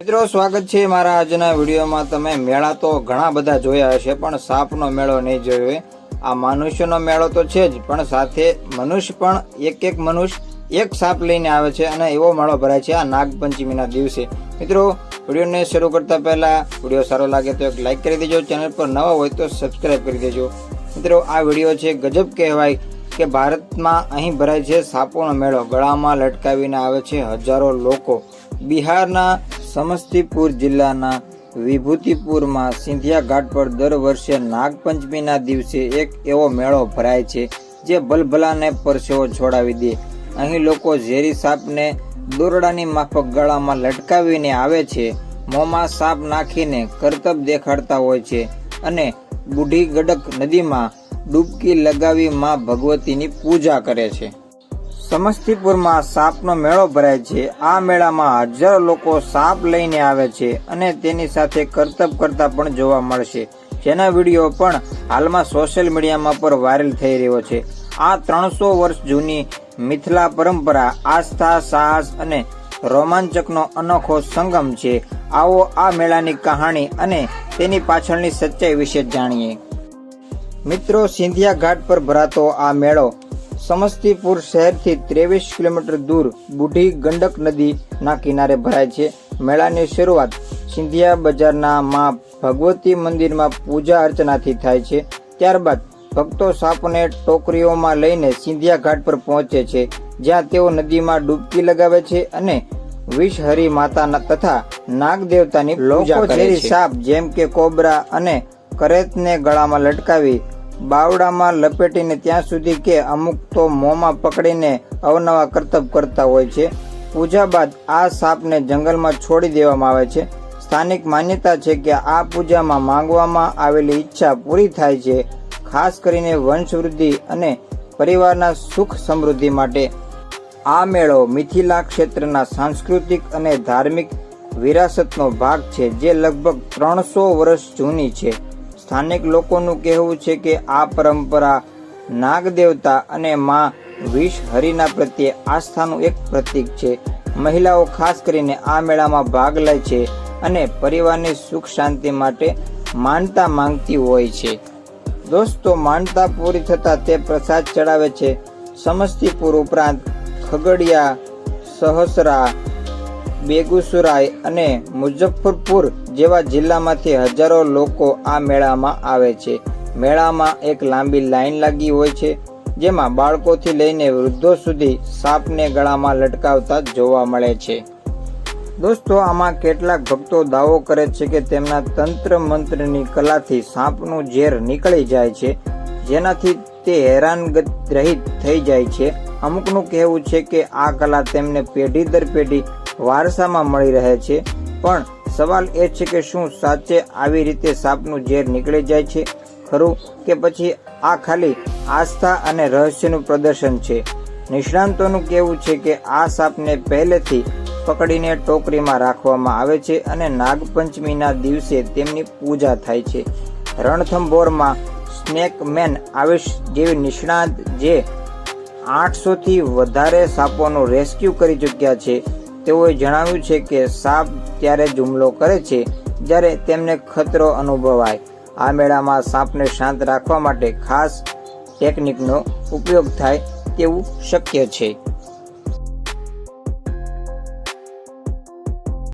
મિત્રો, સ્વાગત છે મારા આજના વિડીયોમાં. તમે મેળા તો ઘણા બધા જોયા હશે, પણ સાપનો મેળો નહીં જોયો આ મનુષ્યનો મેળો તો છે જ, પણ સાથે મનુષ્ય પણ, એક એક મનુષ્ય, એક સાપ લઈને આવે છે અને એવો મેળો ભરાય છે આ નાગપંચમીના દિવસે. મિત્રો, વિડીયોને શરૂ કરતા પહેલા, વીડિયો સારો લાગે તો એક લાઈક કરી દેજો, ચેનલ પર નવા હોય તો સબસ્ક્રાઈબ કરી દેજો. મિત્રો, આ વીડિયો છે ગજબ કહેવાય કે ભારતમાં અહીં ભરાય છે સાપોનો મેળો. ગળામાં લટકાવીને આવે છે હજારો લોકો. બિહારના સમસ્તીપુર જિલ્લાના વિભૂતિપુરમાં સિંધિયા ઘાટ પર દર વર્ષે નાગપંચમીના દિવસે એક એવો મેળો ભરાય છે જે ભલભલાને પરસેવો છોડાવી દે. અહીં લોકો ઝેરી સાપને દોરડાની માફક ગળામાં લટકાવીને આવે છે. મોંમાં સાપ નાખીને કરતબ દેખાડતા હોય છે અને બુઢી ગડક નદીમાં ડૂબકી લગાવી માં ભગવતીની પૂજા કરે છે. સમસ્તીપુરમાં સાપનો મેળો ભરાય છે. આ મેળામાં હજારો લોકો સાપ લઈને આવે છે અને તેની સાથે કરતબ કરતા પણ જોવા મળશે. જેના વીડિયો પણ હાલમાં સોશિયલ મીડિયામાં પર વાયરલ થઈ રહ્યો છે. આ ત્રણસો વર્ષ જૂની મિથિલા પરંપરા, આસ્થા, સાહસ અને રોમાંચકનો અનોખો સંગમ છે. આવો આ મેળાની કહાણી અને તેની પાછળની સચ્ચાઈ વિશે જાણીએ. મિત્રો, સિંધિયા ઘાટ પર ભરાતો આ મેળો સમસ્તીપુર શહેરથી ત્રેવીસ કિલોમીટર દૂર બુઢી ગંડક નદીના કિનારે ભરાય છે. મેળાની શરૂઆત સિંધિયા બજારના મા ભગવતી મંદિરમાં પૂજા અર્ચનાથી થાય છે. ત્યારબાદ ભક્તો સાપને ટોકરીઓમાં લઈને સિંધિયા ઘાટ પર પહોંચે છે જ્યાં તેઓ નદીમાં ડૂબકી લગાવે છે અને વિષહરી માતાના તથા નાગ દેવતાની પૂજા કરે છે. સાપ જેમ કે કોબરા અને કરેતને ગળામાં લટકાવી બાવડામાં લપેટીને ત્યાં સુધી કે અમુક તો મોંમાં પકડીને અવનવા કરતબ કરતા હોય છે. પૂજા બાદ આ સાપને જંગલમાં છોડી દેવામાં આવે છે. સ્થાનિક માન્યતા છે કે આ પૂજામાં માંગવામાં આવેલી ઈચ્છા પૂરી થાય છે, ખાસ કરીને વંશવૃદ્ધિ અને પરિવારના સુખ સમૃદ્ધિ માટે. આ મેળો મિથિલા ક્ષેત્રના સાંસ્કૃતિક અને ધાર્મિક વિરાસતનો ભાગ છે, જે લગભગ ત્રણસો વર્ષ જૂની છે. સ્થાનિક લોકોનું કહેવું છે કે આ પરંપરા નાગદેવતા અને માં વિષ હરિના પ્રત્યે આસ્થાનું એક પ્રતીક છે. મહિલાઓ ખાસ કરીને આ મેળામાં ભાગ લે છે અને પરિવારની સુખ શાંતિ માટે માનતા માંગતી હોય છે. દોસ્તો, માનતા પૂરી થતા તે પ્રસાદ ચડાવે છે. સમસ્તીપુર ઉપરાંત ખગડિયા, સહસરા બેગુસરાય અને મુઝફ્ફરપુર જેવા જિલ્લામાંથી હજારો લોકો આ મેળામાં આવે છે. મેળામાં એક લાંબી લાઈન લાગી હોય છે, જેમાં બાળકોથી લઈને વૃદ્ધો સુધી સાપને ગળામાં લટકાવતા જોવા મળે છે. દોસ્તો, આમાં કેટલાક ભક્તો દાવો કરે છે કે તેમના તંત્ર મંત્રની કલાથી સાપનું ઝેર નીકળી જાય છે, જેનાથી તે હેરાનગત રહિત થઈ જાય છે. અમુકનું કહેવું છે કે આ કલા તેમને પેઢી દર પેઢી વારસામાં મળી રહે છે. પણ સવાલ એ છે કે શું સાચે આવી રીતે સાપનું ઝેર નીકળી જાય છે? ખરું કે પછી આ ખાલી આસ્થા અને રહસ્યનું પ્રદર્શન છે? નિષ્ણાંતોનું કહેવું છે કે આ સાપને પહેલેથી પકડીને ટોકરીમાં રાખવામાં આવે છે અને નાગપંચમીના દિવસે તેમની પૂજા થાય છે. રણથંભોરમાં સ્નેક મેન આવિષ જેવી નિષ્ણાંત જે આઠસોથી વધારે સાપોનું રેસ્ક્યુ કરી ચૂક્યા છે. તેઓએ જણાવ્યું છે કે સાપ ત્યારે જ હુમલો કરે છે જ્યારે તેમને ખતરો અનુભવાય. આ મેળામાં સાપને શાંત રાખવા માટે ખાસ ટેકનિકનો ઉપયોગ થાય તેવું શક્ય છે.